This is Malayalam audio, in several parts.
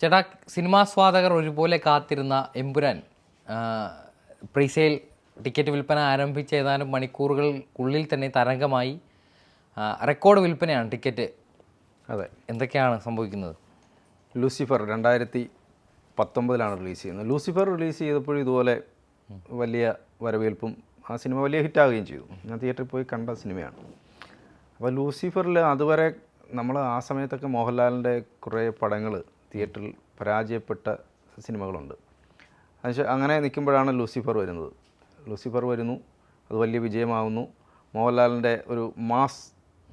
ചേട്ടാ സിനിമാസ്വാദകർ ഒരുപോലെ കാത്തിരുന്ന എമ്പുരാൻ പ്രീസെയിൽ ടിക്കറ്റ് വിൽപ്പന ആരംഭിച്ച ഏതാനും മണിക്കൂറുകൾക്കുള്ളിൽ തന്നെ തരംഗമായി. റെക്കോർഡ് വിൽപ്പനയാണ് ടിക്കറ്റ് അതെ. എന്തൊക്കെയാണ് സംഭവിക്കുന്നത്? ലൂസിഫർ രണ്ടായിരത്തി പത്തൊമ്പതിലാണ് റിലീസ് ചെയ്യുന്നത്. ലൂസിഫർ റിലീസ് ചെയ്തപ്പോഴും ഇതുപോലെ വലിയ വരവേൽപ്പും ആ സിനിമ വലിയ ഹിറ്റാവുകയും ചെയ്തു. ഞാൻ തിയേറ്ററിൽ പോയി കണ്ട സിനിമയാണ്. അപ്പോൾ ലൂസിഫറിൽ അതുവരെ നമ്മൾ ആ സമയത്തൊക്കെ മോഹൻലാലിന്റെ കുറേ പടങ്ങൾ തിയേറ്ററിൽ പരാജയപ്പെട്ട സിനിമകളുണ്ട്. അതിനുശേഷം അങ്ങനെ നിൽക്കുമ്പോഴാണ് ലൂസിഫർ വരുന്നത്. ലൂസിഫർ വരുന്നു അത് വലിയ വിജയമാവുന്നു. മോഹൻലാലിന്റെ ഒരു മാസ്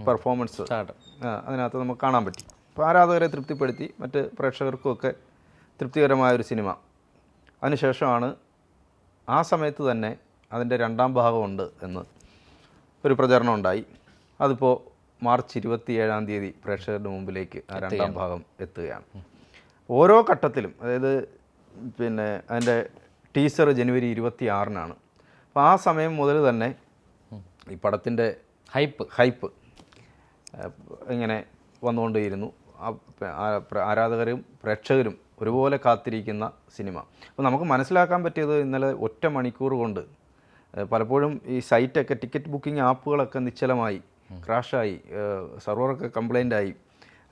പെർഫോമൻസ് അതിനകത്ത് നമുക്ക് കാണാൻ പറ്റി. അപ്പോൾ ആരാധകരെ തൃപ്തിപ്പെടുത്തി മറ്റ് പ്രേക്ഷകർക്കുമൊക്കെ തൃപ്തികരമായ ഒരു സിനിമ. അതിനുശേഷമാണ് ആ സമയത്ത് തന്നെ അതിന്റെ രണ്ടാം ഭാഗമുണ്ട് എന്ന് ഒരു പ്രചരണം ഉണ്ടായി. അതിപ്പോൾ മാർച്ച് ഇരുപത്തി ഏഴാം തീയതി പ്രേക്ഷകരുടെ മുമ്പിലേക്ക് ആ രണ്ടാം ഭാഗം എത്തുകയാണ്. ഓരോ ഘട്ടത്തിലും അതായത് പിന്നെ അതിന്റെ ടീസർ ജനുവരി ഇരുപത്തി ആറിനാണ് അപ്പോൾ ആ സമയം മുതൽ തന്നെ ഈ പടത്തിന്റെ ഹൈപ്പ്. ഹൈപ്പ് ഇങ്ങനെ വന്നുകൊണ്ടേയിരുന്നു. ആരാധകരും പ്രേക്ഷകരും ഒരുപോലെ കാത്തിരിക്കുന്ന സിനിമ. അപ്പോൾ നമുക്ക് മനസ്സിലാക്കാൻ പറ്റിയത് ഇന്നലെ ഒറ്റ മണിക്കൂർ കൊണ്ട് പലപ്പോഴും ഈ സൈറ്റൊക്കെ ടിക്കറ്റ് ബുക്കിംഗ് ആപ്പുകളൊക്കെ നിശ്ചലമായി ക്രാഷായി സെർവറൊക്കെ കംപ്ലൈന്റ് ആയി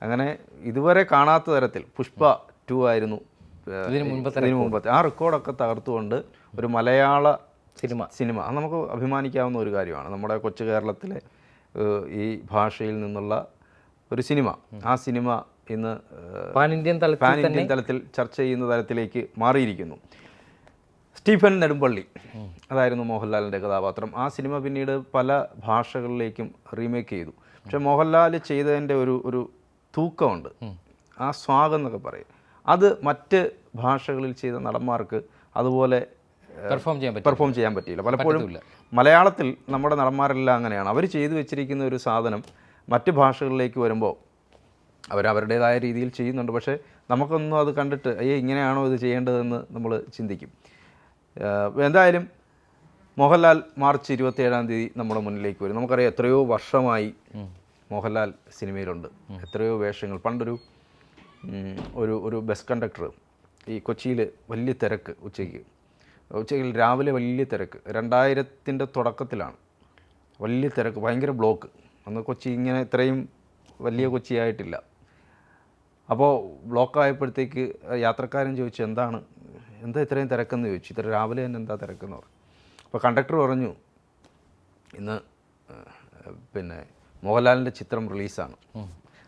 അങ്ങനെ ഇതുവരെ കാണാത്ത തരത്തിൽ പുഷ്പ ടു ആയിരുന്നു ഇതിനു മുമ്പത്തെ ആ റെക്കോർഡൊക്കെ തകർത്തുകൊണ്ട് ഒരു മലയാള സിനിമ. സിനിമ. അത് നമുക്ക് അഭിമാനിക്കാവുന്ന ഒരു കാര്യമാണ്. നമ്മുടെ കൊച്ചു കേരളത്തിലെ ഈ ഭാഷയിൽ നിന്നുള്ള ഒരു സിനിമ. ആ സിനിമ ഇന്ന് പാൻ ഇന്ത്യൻ തലത്തിൽ പാൻ ഇന്ത്യൻ തലത്തിൽ ചർച്ച ചെയ്യുന്ന തലത്തിലേക്ക് മാറിയിരിക്കുന്നു. സ്റ്റീഫൻ നെടുമ്പള്ളി അതായിരുന്നു മോഹൻലാലിന്റെ കഥാപാത്രം. ആ സിനിമ പിന്നീട് പല ഭാഷകളിലേക്കും റീമേക്ക് ചെയ്തു. പക്ഷേ മോഹൻലാൽ ചെയ്തതിന്റെ ഒരു ഒരു തൂക്കമുണ്ട്. ആ സ്വാഗം എന്നൊക്കെ പറയും. അത് മറ്റ് ഭാഷകളിൽ ചെയ്ത നടന്മാർക്ക് അതുപോലെ പെർഫോം ചെയ്യാൻ പറ്റും പെർഫോം ചെയ്യാൻ പറ്റിയില്ല. പലപ്പോഴും. മലയാളത്തിൽ നമ്മുടെ നടന്മാരെല്ലാം അങ്ങനെയാണ്. അവർ ചെയ്തു വെച്ചിരിക്കുന്ന ഒരു സാധനം മറ്റ് ഭാഷകളിലേക്ക് വരുമ്പോൾ അവരവരുടേതായ രീതിയിൽ ചെയ്യുന്നുണ്ട്. പക്ഷേ നമുക്കൊന്നും അത് കണ്ടിട്ട് അയ്യേ ഇങ്ങനെയാണോ ഇത് ചെയ്യേണ്ടതെന്ന് നമ്മൾ ചിന്തിക്കും. എന്തായാലും മോഹൻലാൽ മാർച്ച് ഇരുപത്തിയേഴാം തീയതി നമ്മുടെ മുന്നിലേക്ക് വരും. നമുക്കറിയാം എത്രയോ വർഷമായി മോഹൻലാൽ സിനിമയിലുണ്ട്. എത്രയോ വേഷങ്ങൾ. പണ്ടൊരു ഒരു ഒരു ബസ് കണ്ടക്ടർ ഈ കൊച്ചിയിൽ വലിയ തിരക്ക് ഉച്ചയ്ക്ക്. ഉച്ചയ്ക്ക് രാവിലെ വലിയ തിരക്ക്. രണ്ടായിരത്തിന്റെ തുടക്കത്തിലാണ്. വലിയ തിരക്ക് ഭയങ്കര ബ്ലോക്ക് അന്ന് കൊച്ചി ഇങ്ങനെ ഇത്രയും വലിയ കൊച്ചിയായിട്ടില്ല. അപ്പോൾ ബ്ലോക്കായപ്പോഴത്തേക്ക് യാത്രക്കാരൻ ചോദിച്ചു എന്താണ്? എന്താ ഇത്രയും തിരക്കെന്ന്? ചോദിച്ചു. ഇത്ര രാവിലെ തന്നെ എന്താ തിരക്കെന്ന്? പറഞ്ഞു അപ്പോൾ കണ്ടക്ടർ പറഞ്ഞു ഇന്ന് പിന്നെ മോഹൻലാലിന്റെ ചിത്രം റിലീസാണ്.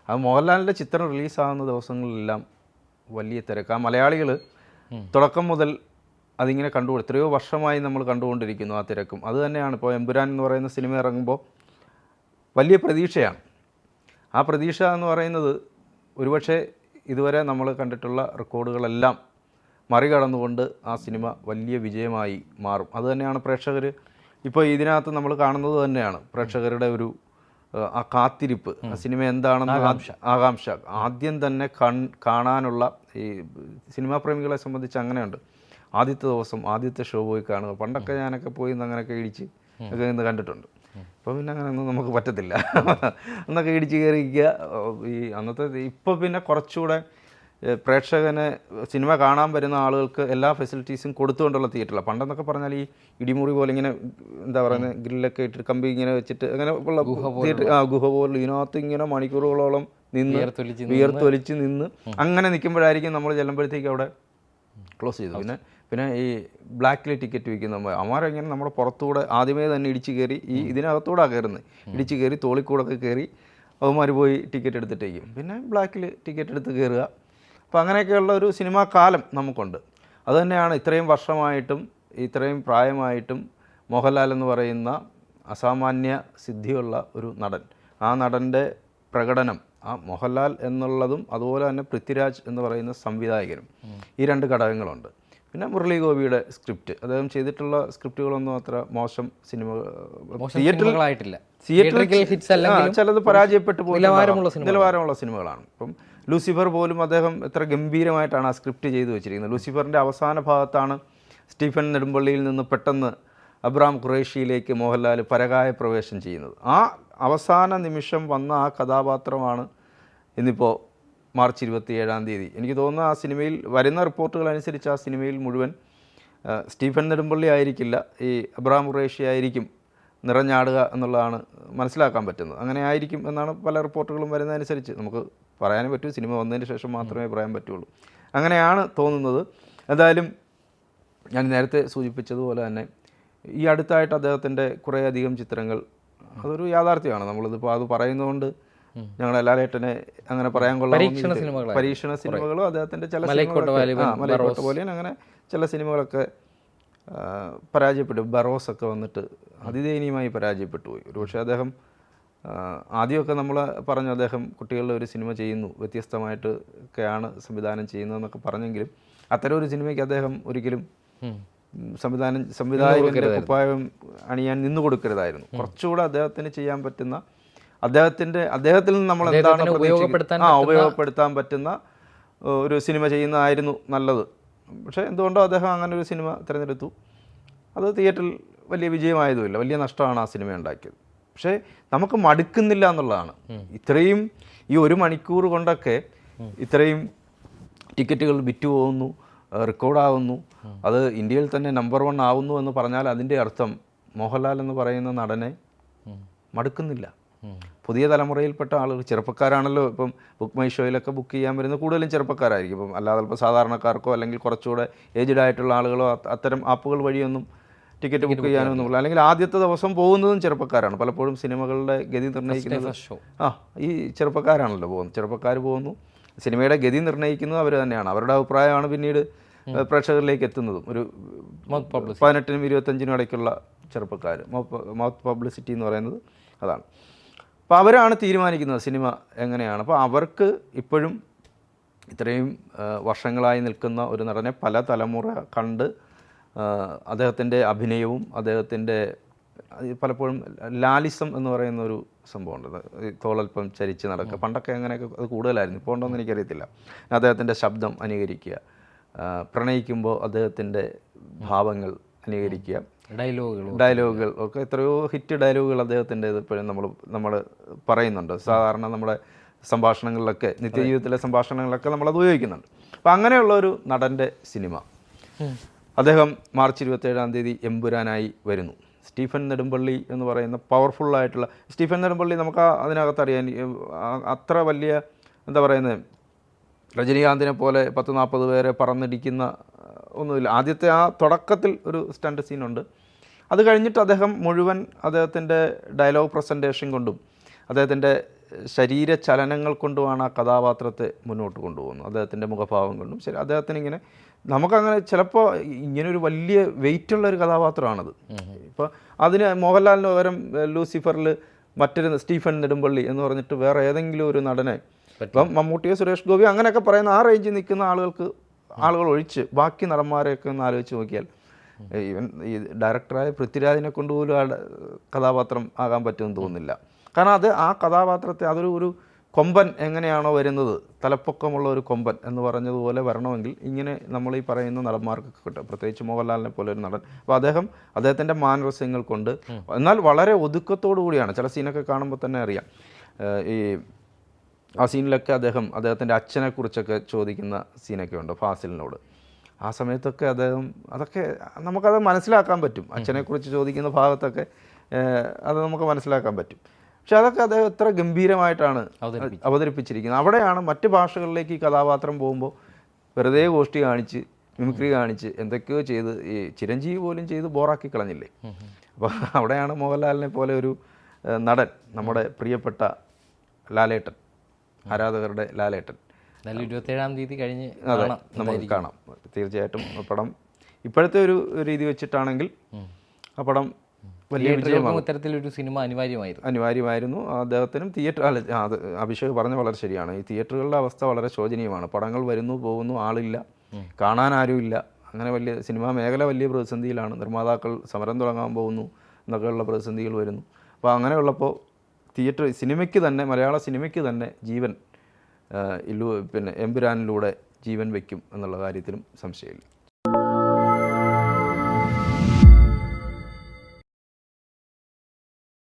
അത് മോഹൻലാലിന്റെ ചിത്രം റിലീസാകുന്ന ദിവസങ്ങളിലെല്ലാം വലിയ തിരക്ക്. ആ മലയാളികൾ തുടക്കം മുതൽ അതിങ്ങനെ കണ്ടു എത്രയോ വർഷമായി നമ്മൾ കണ്ടുകൊണ്ടിരിക്കുന്നു ആ തിരക്കും. അത് തന്നെയാണ് ഇപ്പോൾ എമ്പുരാൻ എന്ന് പറയുന്ന സിനിമ ഇറങ്ങുമ്പോൾ വലിയ പ്രതീക്ഷയാണ്. ആ പ്രതീക്ഷ എന്ന് പറയുന്നത് ഒരുപക്ഷെ ഇതുവരെ നമ്മൾ കണ്ടിട്ടുള്ള റെക്കോർഡുകളെല്ലാം മറികടന്നുകൊണ്ട് ആ സിനിമ വലിയ വിജയമായി മാറും. അതുതന്നെയാണ് പ്രേക്ഷകർ ഇപ്പോൾ ഇതിനകത്ത് നമ്മൾ കാണുന്നത് തന്നെയാണ്. പ്രേക്ഷകരുടെ ഒരു ആ കാത്തിരിപ്പ് ആ സിനിമ എന്താണെന്ന് ആകാംക്ഷ. ആകാംക്ഷ. ആദ്യം തന്നെ കൺ കാണാനുള്ള ഈ സിനിമാ പ്രേമികളെ സംബന്ധിച്ച് അങ്ങനെയുണ്ട്. ആദ്യത്തെ ദിവസം ആദ്യത്തെ ഷോ പോയി കാണുക. പണ്ടൊക്കെ ഞാനൊക്കെ പോയി ഇന്ന് അങ്ങനെയൊക്കെ ഇടിച്ച് ഒക്കെ ഇന്ന് കണ്ടിട്ടുണ്ട്. ഇപ്പം പിന്നെ അങ്ങനെയൊന്നും നമുക്ക് പറ്റത്തില്ല. അന്നൊക്കെ ഇടിച്ച് കയറിയിരിക്കുക ഈ അന്നത്തെ ഇപ്പോൾ പിന്നെ കുറച്ചുകൂടെ പ്രേക്ഷകന് സിനിമ കാണാൻ വരുന്ന ആളുകൾക്ക് എല്ലാ ഫെസിലിറ്റീസും കൊടുത്തുകൊണ്ടുള്ള തിയേറ്ററില്ല. പണ്ടെന്നൊക്കെ പറഞ്ഞാൽ ഈ ഇടിമുറി പോലെ ഇങ്ങനെ എന്താ പറയുന്നത് ഗ്രില്ലൊക്കെ ഇട്ടിട്ട് കമ്പി ഇങ്ങനെ വെച്ചിട്ട് അങ്ങനെ ഉള്ള തിയേറ്റർ ആ ഗുഹ പോലെ ഇതിനകത്ത് ഇങ്ങനെ മണിക്കൂറുകളോളം നിന്ന് വിയർത്തൊലിച്ച് നിന്ന് അങ്ങനെ നിൽക്കുമ്പോഴായിരിക്കും നമ്മൾ ചെല്ലുമ്പോഴത്തേക്ക് അവിടെ ക്ലോസ് ചെയ്തു പിന്നെ പിന്നെ ഈ ബ്ലാക്കിൽ ടിക്കറ്റ് വിൽക്കുന്ന അമാരെങ്ങനെ നമ്മുടെ പുറത്തൂടെ ആദ്യമേ തന്നെ ഇടിച്ച് കയറി ഈ ഇതിനകത്തൂടെ കയറുന്നത്. ഇടിച്ച് കയറി തോളിക്കൂടൊക്കെ കയറി അവന്മാർ പോയി ടിക്കറ്റ് എടുത്തിട്ടേക്കും. പിന്നെ ബ്ലാക്കിൽ ടിക്കറ്റ് എടുത്ത് കയറുക. അപ്പോൾ അങ്ങനെയൊക്കെയുള്ള ഒരു സിനിമാ കാലം നമുക്കുണ്ട്. അതുതന്നെയാണ് ഇത്രയും വർഷമായിട്ടും ഇത്രയും പ്രായമായിട്ടും മോഹൻലാൽ എന്ന് പറയുന്ന അസാമാന്യ സിദ്ധിയുള്ള ഒരു നടൻ. ആ നടന്റെ പ്രകടനം ആ മോഹൻലാൽ എന്നുള്ളതും അതുപോലെ തന്നെ പൃഥ്വിരാജ് എന്ന് പറയുന്ന സംവിധായകനും ഈ രണ്ട് ഘടകങ്ങളുണ്ട്. പിന്നെ മുരളി ഗോപിയുടെ സ്ക്രിപ്റ്റ്. അദ്ദേഹം ചെയ്തിട്ടുള്ള സ്ക്രിപ്റ്റുകളൊന്നും അത്ര മോശം സിനിമ തിയേറ്ററിൽ അല്ലെങ്കിലും ചിലത് പരാജയപ്പെട്ടു പോയിട്ടുണ്ടാവാം. നിലവാരമുള്ള നിലവാരമുള്ള സിനിമകളാണ്. ഇപ്പം ലൂസിഫർ പോലും അദ്ദേഹം എത്ര ഗംഭീരമായിട്ടാണ് ആ സ്ക്രിപ്റ്റ് ചെയ്തു വെച്ചിരിക്കുന്നത്. ലൂസിഫറിന്റെ അവസാന ഭാഗത്താണ് സ്റ്റീഫൻ നെടുമ്പള്ളിയിൽ നിന്ന് പെട്ടെന്ന് അബ്രാം ഖുറേഷിയിലേക്ക് മോഹൻലാൽ പരകായ പ്രവേശം ചെയ്യുന്നത്. ആ അവസാന നിമിഷം വന്ന ആ കഥാപാത്രമാണ് ഇന്നിപ്പോൾ മാർച്ച് ഇരുപത്തി ഏഴാം തീയതി. എനിക്ക് തോന്നുന്നു ആ സിനിമയിൽ വരുന്ന റിപ്പോർട്ടുകൾ അനുസരിച്ച് ആ സിനിമയിൽ മുഴുവൻ സ്റ്റീഫൻ നെടുമ്പള്ളി ആയിരിക്കില്ല ഈ അബ്രാം ഖുറേഷി ആയിരിക്കും നിറഞ്ഞാടുക എന്നുള്ളതാണ് മനസ്സിലാക്കാൻ പറ്റുന്നത്. അങ്ങനെ ആയിരിക്കും എന്നാണ് പല റിപ്പോർട്ടുകളും വരുന്നതനുസരിച്ച് നമുക്ക് പറയാനേ പറ്റൂ സിനിമ വന്നതിന് ശേഷം മാത്രമേ പറയാൻ പറ്റുള്ളൂ. അങ്ങനെയാണ് തോന്നുന്നത്. എന്തായാലും ഞാൻ നേരത്തെ സൂചിപ്പിച്ചതുപോലെ തന്നെ ഈ അടുത്തായിട്ട് അദ്ദേഹത്തിന്റെ കുറേയധികം ചിത്രങ്ങൾ അതൊരു യാഥാർത്ഥ്യമാണ്. നമ്മളിതിപ്പോൾ അത് പറയുന്നതുകൊണ്ട് ഞങ്ങൾ ലാലേട്ടനെ അങ്ങനെ പറയാൻ കൊള്ളാം പരീക്ഷണ സിനിമകളും അദ്ദേഹത്തിന്റെ ചില മലൈക്കോട്ട വാലിബൻ അങ്ങനെ ചില സിനിമകളൊക്കെ പരാജയപ്പെട്ടു. ബറോസ് ഒക്കെ വന്നിട്ട് അതിദയനീയമായി പരാജയപ്പെട്ടു പോയി. ഒരുപക്ഷെ അദ്ദേഹം ആദ്യമൊക്കെ നമ്മൾ പറഞ്ഞു അദ്ദേഹം കുട്ടികളുടെ ഒരു സിനിമ ചെയ്യുന്നു വ്യത്യസ്തമായിട്ട് ഒക്കെയാണ് സംവിധാനം ചെയ്യുന്നതെന്നൊക്കെ പറഞ്ഞെങ്കിലും അത്തരം ഒരു സിനിമയ്ക്ക് അദ്ദേഹം ഒരിക്കലും സംവിധാനം സംവിധായകന്റെ കുപ്പായം അണിയാൻ നിന്നു കൊടുക്കരുതായിരുന്നു കുറച്ചുകൂടെ അദ്ദേഹത്തിന് ചെയ്യാൻ പറ്റുന്ന അദ്ദേഹത്തിന്റെ അദ്ദേഹത്തിൽ നിന്ന് നമ്മൾ എന്താണ് ഉപയോഗപ്പെടുത്താൻ ആ ഉപയോഗപ്പെടുത്താൻ പറ്റുന്ന ഒരു സിനിമ ചെയ്യുന്നതായിരുന്നു നല്ലത്. പക്ഷേ എന്തുകൊണ്ടോ അദ്ദേഹം അങ്ങനെ ഒരു സിനിമ തിരഞ്ഞെടുത്തു. അത് തിയേറ്ററിൽ വലിയ വിജയമായതുമില്ല. വലിയ നഷ്ടമാണ് ആ സിനിമ ഉണ്ടാക്കിയത്. പക്ഷേ നമുക്ക് മടുക്കുന്നില്ല എന്നുള്ളതാണ്. ഇത്രയും ഈ ഒരു മണിക്കൂർ കൊണ്ടൊക്കെ ഇത്രയും ടിക്കറ്റുകൾ വിറ്റ് പോകുന്നു റെക്കോർഡാവുന്നു അത് ഇന്ത്യയിൽ തന്നെ നമ്പർ വൺ ആവുന്നു എന്ന് പറഞ്ഞാൽ അതിന്റെ അർത്ഥം മോഹൻലാൽ എന്ന് പറയുന്ന നടനെ മടുക്കുന്നില്ല. പുതിയ തലമുറയിൽപ്പെട്ട ആളുകൾ ചെറുപ്പക്കാരാണല്ലോ ഇപ്പം ബുക്ക് മൈ ഷോയിലൊക്കെ ബുക്ക് ചെയ്യാൻ വരുന്നത്. കൂടുതലും ചെറുപ്പക്കാരായിരിക്കും. ഇപ്പം അല്ലാതെ ഇപ്പോൾ സാധാരണക്കാർക്കോ അല്ലെങ്കിൽ കുറച്ചുകൂടെ ഏജ്ഡ് ആയിട്ടുള്ള ആളുകളോ അത്തരം ആപ്പുകൾ വഴിയൊന്നും ടിക്കറ്റ് ബുക്ക് ചെയ്യാനൊന്നുമില്ല അല്ലെങ്കിൽ ആദ്യത്തെ ദിവസം പോകുന്നതും ചെറുപ്പക്കാരാണ്. പലപ്പോഴും സിനിമകളുടെ ഗതി നിർണയിക്കുന്നത് ആ ഈ ചെറുപ്പക്കാരാണല്ലോ പോകുന്നത്. ചെറുപ്പക്കാർ പോകുന്നു സിനിമയുടെ ഗതി നിർണയിക്കുന്നത് അവർ തന്നെയാണ്. അവരുടെ അഭിപ്രായമാണ് പിന്നീട് പ്രേക്ഷകരിലേക്ക് എത്തുന്നതും. ഒരു പതിനെട്ടിനും ഇരുപത്തഞ്ചിനും ഇടയ്ക്കുള്ള ചെറുപ്പക്കാർ മൗത്ത് പബ്ലിസിറ്റി എന്ന് പറയുന്നത് അതാണ്. അപ്പോൾ അവരാണ് തീരുമാനിക്കുന്നത് സിനിമ എങ്ങനെയാണ്. അപ്പോൾ അവർക്ക് ഇപ്പോഴും ഇത്രയും വർഷങ്ങളായി നിൽക്കുന്ന ഒരു നടനെ പല തലമുറ കണ്ട് അദ്ദേഹത്തിന്റെ അഭിനയവും അദ്ദേഹത്തിന്റെ പലപ്പോഴും ലാലിസം എന്ന് പറയുന്ന ഒരു സംഭവമുണ്ട്. തോളൽപ്പം ചരിച്ച് നടക്കുക. പണ്ടൊക്കെ അങ്ങനെയൊക്കെ അത് കൂടുതലായിരുന്നു. ഇപ്പോൾ ഉണ്ടോയെന്ന് എനിക്കറിയത്തില്ല. അദ്ദേഹത്തിന്റെ ശബ്ദം അനുകരിക്കുക. പ്രണയിക്കുമ്പോൾ അദ്ദേഹത്തിന്റെ ഭാവങ്ങൾ അനുകരിക്കുക. ഡയലോഗുകൾ ഡയലോഗുകൾ ഒക്കെ എത്രയോ ഹിറ്റ് ഡയലോഗുകൾ അദ്ദേഹത്തിന്റെ ഇപ്പോഴും നമ്മൾ നമ്മൾ പറയുന്നുണ്ട്. സാധാരണ നമ്മുടെ സംഭാഷണങ്ങളിലൊക്കെ നിത്യജീവിതത്തിലെ സംഭാഷണങ്ങളിലൊക്കെ നമ്മളത് ഉപയോഗിക്കുന്നുണ്ട്. അപ്പം അങ്ങനെയുള്ള ഒരു നടന്റെ സിനിമ. അദ്ദേഹം മാർച്ച് ഇരുപത്തേഴാം തീയതി എമ്പുരാനായി വരുന്നു. സ്റ്റീഫൻ നെടുമ്പള്ളി എന്ന് പറയുന്ന പവർഫുള്ളായിട്ടുള്ള സ്റ്റീഫൻ നെടുമ്പള്ളി നമുക്ക് ആ- അതിനകത്ത് അറിയാൻ അത്ര വലിയ എന്താ പറയുന്നത് രജനീകാന്തിനെ പോലെ പത്ത് നാൽപ്പത് പേരെ പറന്നിടിക്കുന്ന ഒന്നുമില്ല. ആദ്യത്തെ ആ തുടക്കത്തിൽ ഒരു സ്റ്റണ്ട് സീനുണ്ട്. അത് കഴിഞ്ഞിട്ട് അദ്ദേഹം മുഴുവൻ അദ്ദേഹത്തിന്റെ ഡയലോഗ് പ്രസന്റേഷൻ കൊണ്ടും അദ്ദേഹത്തിന്റെ ശരീര ചലനങ്ങൾ കൊണ്ടുമാണ് ആ കഥാപാത്രത്തെ മുന്നോട്ട് കൊണ്ടുപോകുന്നത്. അദ്ദേഹത്തിന്റെ മുഖഭാവം കൊണ്ടും. ശരി അദ്ദേഹത്തിന് ഇങ്ങനെ നമുക്കങ്ങനെ ചിലപ്പോൾ ഇങ്ങനെ ഒരു വലിയ വെയിറ്റുള്ള ഒരു കഥാപാത്രമാണത്. ഇപ്പോൾ അതിന് മോഹൻലാലിന് പകരം ലൂസിഫറിൽ മറ്റൊരു സ്റ്റീഫൻ നെടുമ്പള്ളി എന്ന് പറഞ്ഞിട്ട് വേറെ ഏതെങ്കിലും ഒരു നടനെ ഇപ്പം മമ്മൂട്ടിയോ സുരേഷ് ഗോപി അങ്ങനെയൊക്കെ പറയുന്ന ആ റേഞ്ചിൽ നിൽക്കുന്ന ആളുകൾക്ക് ആളുകൾ ഒഴിച്ച് ബാക്കി നടന്മാരെയൊക്കെ ഒന്ന് ആലോചിച്ച് നോക്കിയാൽ ഈവൻ ഈ ഡയറക്ടറായ പൃഥ്വിരാജിനെ കൊണ്ടുപോലും ആ കഥാപാത്രം ആകാൻ പറ്റുമെന്ന് തോന്നുന്നില്ല. കാരണം അത് ആ കഥാപാത്രത്തെ അതൊരു ഒരു കൊമ്പൻ എങ്ങനെയാണോ വരുന്നത് തലപ്പൊക്കമുള്ള ഒരു കൊമ്പൻ എന്ന് പറഞ്ഞതുപോലെ വരണമെങ്കിൽ ഇങ്ങനെ നമ്മൾ ഈ പറയുന്ന നടന്മാർക്കൊക്കെ കിട്ടും. പ്രത്യേകിച്ച് മോഹൻലാലിനെ പോലെ ഒരു നടൻ. അപ്പോൾ അദ്ദേഹം അദ്ദേഹത്തിന്റെ മാനരസ്യങ്ങൾ കൊണ്ട് എന്നാൽ വളരെ ഒതുക്കത്തോടു കൂടിയാണ് ചില സീനൊക്കെ കാണുമ്പോൾ തന്നെ അറിയാം. ഈ ആ സീനിലൊക്കെ അദ്ദേഹം അദ്ദേഹത്തിന്റെ അച്ഛനെക്കുറിച്ചൊക്കെ ചോദിക്കുന്ന സീനൊക്കെ ഉണ്ട് ഫാസിലിനോട്. ആ സമയത്തൊക്കെ അദ്ദേഹം അതൊക്കെ നമുക്കത് മനസ്സിലാക്കാൻ പറ്റും. അച്ഛനെക്കുറിച്ച് ചോദിക്കുന്ന ഭാഗത്തൊക്കെ അത് നമുക്ക് മനസ്സിലാക്കാൻ പറ്റും. പക്ഷെ അതൊക്കെ അദ്ദേഹം എത്ര ഗംഭീരമായിട്ടാണ് അവതരിപ്പിച്ചിരിക്കുന്നത്. അവിടെയാണ് മറ്റ് ഭാഷകളിലേക്ക് ഈ കഥാപാത്രം പോകുമ്പോൾ വെറുതെ ഗോഷ്ടി കാണിച്ച് മിമിക്രി കാണിച്ച് എന്തൊക്കെയോ ചെയ്ത് ഈ ചിരഞ്ജീവി പോലും ചെയ്ത് ബോറാക്കി കളഞ്ഞില്ലേ? അപ്പോൾ അവിടെയാണ് മോഹൻലാലിനെ പോലെ ഒരു നടൻ നമ്മുടെ പ്രിയപ്പെട്ട ലാലേട്ടൻ. ആരാധകരുടെ ലാലേട്ടൻ. ഇരുപത്തേഴാം തീയതി കഴിഞ്ഞ് അതെ നമുക്ക് കാണാം. തീർച്ചയായിട്ടും പടം ഇപ്പോഴത്തെ ഒരു രീതി വെച്ചിട്ടാണെങ്കിൽ ആ പടം വലിയ തിയേറ്ററുകൾക്കും ഇത്തരത്തിലൊരു സിനിമ അനിവാര്യമായിരുന്നു. അനിവാര്യമായിരുന്നു. അദ്ദേഹത്തിനും തിയേറ്റർ അല്ല അത് അഭിഷേക് പറഞ്ഞ വളരെ ശരിയാണ്. ഈ തിയേറ്ററുകളുടെ അവസ്ഥ വളരെ ശോചനീയമാണ്. പടങ്ങൾ വരുന്നു പോകുന്നു ആളില്ല. കാണാൻ ആരുമില്ല അങ്ങനെ വലിയ സിനിമാ മേഖല വലിയ പ്രതിസന്ധിയിലാണ്. നിർമ്മാതാക്കൾ സമരം തുടങ്ങാൻ പോകുന്നു എന്നൊക്കെയുള്ള പ്രതിസന്ധികൾ വരുന്നു. അപ്പോൾ അങ്ങനെയുള്ളപ്പോൾ തിയേറ്റർ സിനിമയ്ക്ക് തന്നെ മലയാള സിനിമയ്ക്ക് തന്നെ ജീവൻ പിന്നെ എമ്പുരാനിലൂടെ ജീവൻ വയ്ക്കും എന്നുള്ള കാര്യത്തിലും സംശയമില്ല.